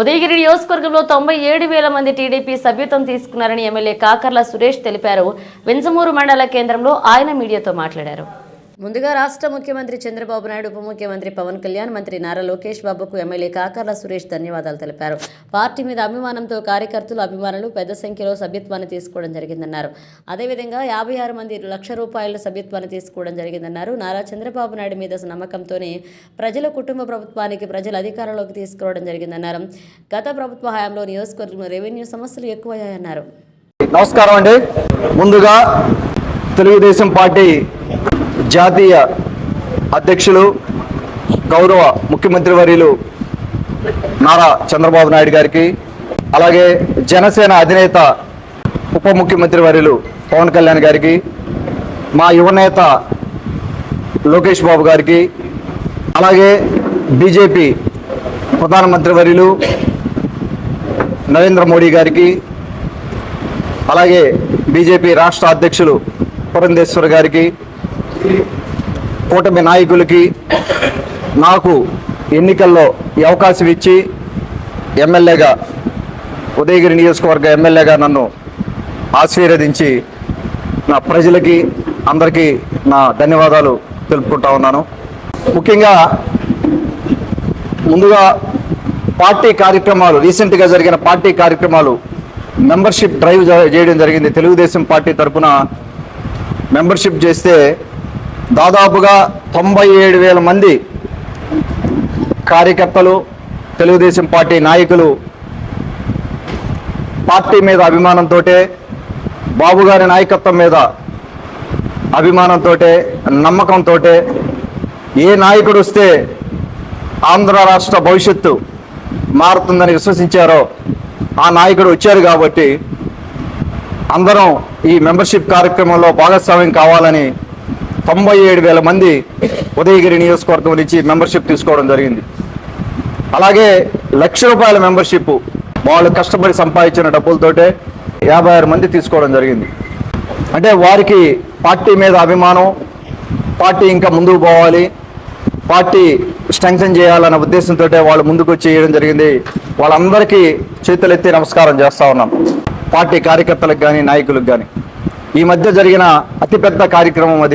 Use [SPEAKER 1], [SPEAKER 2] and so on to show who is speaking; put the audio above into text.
[SPEAKER 1] ఉదయగిరి నియోజకవర్గంలో తొంభై ఏడు వేల మంది టీడీపీ సభ్యత్వం తీసుకున్నారని ఎమ్మెల్యే కాకర్ల సురేష్ తెలిపారు. వింజమూరు మండల కేంద్రంలో ఆయన మీడియాతో మాట్లాడారు. ముందుగా రాష్ట్ర ముఖ్యమంత్రి చంద్రబాబు నాయుడు ఉప ముఖ్యమంత్రి పవన్ కళ్యాణ్ మంత్రి నారా లోకేష్ బాబుకు ఎమ్మెల్యే కాకర్ల సురేష్ ధన్యవాదాలు తెలిపారు. పార్టీ మీద అభిమానంతో కార్యకర్తలు అభిమానులు పెద్ద సంఖ్యలో సభ్యత్వాన్ని తీసుకోవడం జరిగిందన్నారు. అదేవిధంగా యాభై ఆరు మంది లక్ష రూపాయల సభ్యత్వాన్ని తీసుకోవడం జరిగిందన్నారు. నారా చంద్రబాబు నాయుడు మీద నమ్మకంతోనే ప్రజల కుటుంబ ప్రభుత్వానికి ప్రజల అధికారంలోకి తీసుకురావడం జరిగిందన్నారు. గత ప్రభుత్వ హయాంలో నియోజకవర్గంలో రెవెన్యూ సమస్యలు ఎక్కువయ్యాయన్నారు.
[SPEAKER 2] నమస్కారం అండి. ముందుగా తెలుగుదేశం పార్టీ జాతీయ అధ్యక్షులు గౌరవ ముఖ్యమంత్రి వర్యులు నారా చంద్రబాబు నాయుడు గారికి అలాగే జనసేన అధినేత ఉప ముఖ్యమంత్రి వర్యులు పవన్ కళ్యాణ్ గారికి మా యువనేత లోకేష్ బాబు గారికి అలాగే బీజేపీ ప్రధానమంత్రి వర్యులు నరేంద్ర మోడీ గారికి అలాగే బీజేపీ రాష్ట్ర అధ్యక్షులు పురంధేశ్వర్ గారికి కూటమి నాయకులకి నాకు ఎన్నికల్లో ఈ అవకాశం ఇచ్చి ఎమ్మెల్యేగా ఉదయగిరి నియోజకవర్గ ఎమ్మెల్యేగా నన్ను ఆశీర్వదించి నా ప్రజలకి అందరికీ నా ధన్యవాదాలు తెలుపుకుంటా ఉన్నాను. ముఖ్యంగా ముందుగా పార్టీ కార్యక్రమాలు రీసెంట్గా జరిగిన పార్టీ కార్యక్రమాలు మెంబర్షిప్ డ్రైవ్ జ- చేయడం జరిగింది. తెలుగుదేశం పార్టీ తరఫున మెంబర్షిప్ చేస్తే దాదాపుగా తొంభై ఏడు వేల మంది కార్యకర్తలు తెలుగుదేశం పార్టీ నాయకులు పార్టీ మీద అభిమానంతో బాబు గారి నాయకత్వం మీద అభిమానంతో నమ్మకంతో ఏ నాయకుడు వస్తే ఆంధ్ర రాష్ట్ర భవిష్యత్తు మారుతుందని విశ్వసించారో ఆ నాయకుడు వచ్చారు కాబట్టి అందరం ఈ మెంబర్షిప్ కార్యక్రమంలో భాగస్వామ్యం కావాలని తొంభై ఏడు వేల మంది ఉదయగిరి నియోజకవర్గం నుంచి మెంబర్షిప్ తీసుకోవడం జరిగింది. అలాగే లక్ష రూపాయల మెంబర్షిప్ వాళ్ళు కష్టపడి సంపాదించిన డబ్బులతోటే యాభై ఆరు మంది తీసుకోవడం జరిగింది. అంటే వారికి పార్టీ మీద అభిమానం పార్టీ ఇంకా ముందుకు పోవాలి పార్టీ స్ట్రెంగ్సన్ చేయాలన్న ఉద్దేశంతో వాళ్ళు ముందుకు వచ్చి చేయడం జరిగింది. వాళ్ళందరికీ చేతులెత్తి నమస్కారం చేస్తూ ఉన్నాం. పార్టీ కార్యకర్తలకు కానీ నాయకులకు కానీ ఈ మధ్య జరిగిన అతిపెద్ద కార్యక్రమం అది